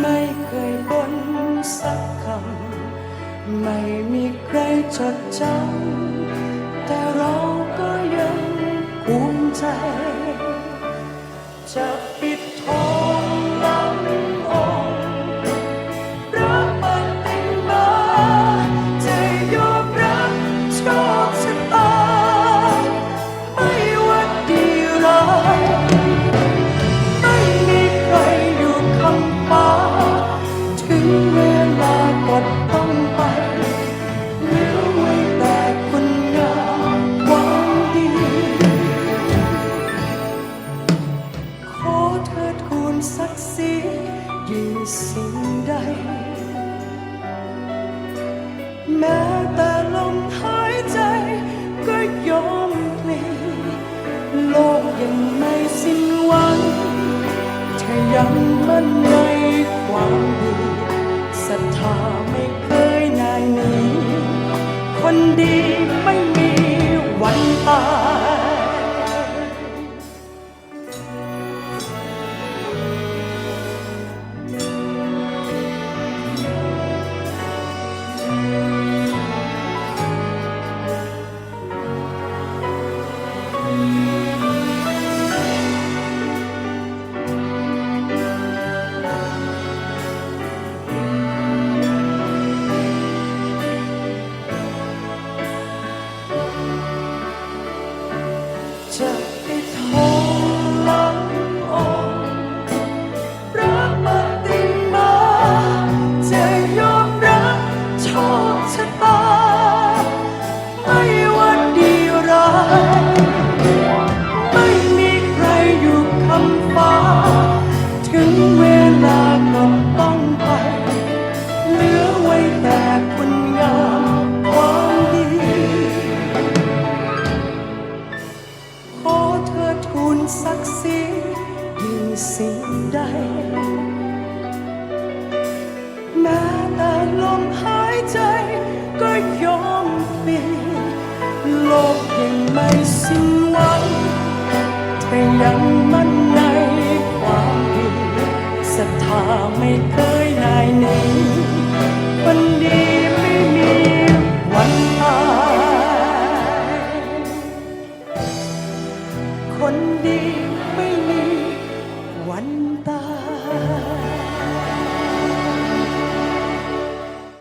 ไม่เคยบ่นสักคำ ไม่มีใครจดจำแต่เรา ม้แต่ลมหายใจ ก็ยอมพลีโลกยังไม่สิ้นหวังเธอยังมั่นในความดีศรัทธาไม่เคยนายหนีคนดี แต่คุณงามความ ศักดิ์ศรียิ่งสิ่งใด แม้แต่ลมหายใจก็ยอมเปลี่ยนโลกยังไม่สิ้นหวังเธอยังมั่นในความดีศรัทธาไม่เคยนายหนีคน ไม่มีวันตาย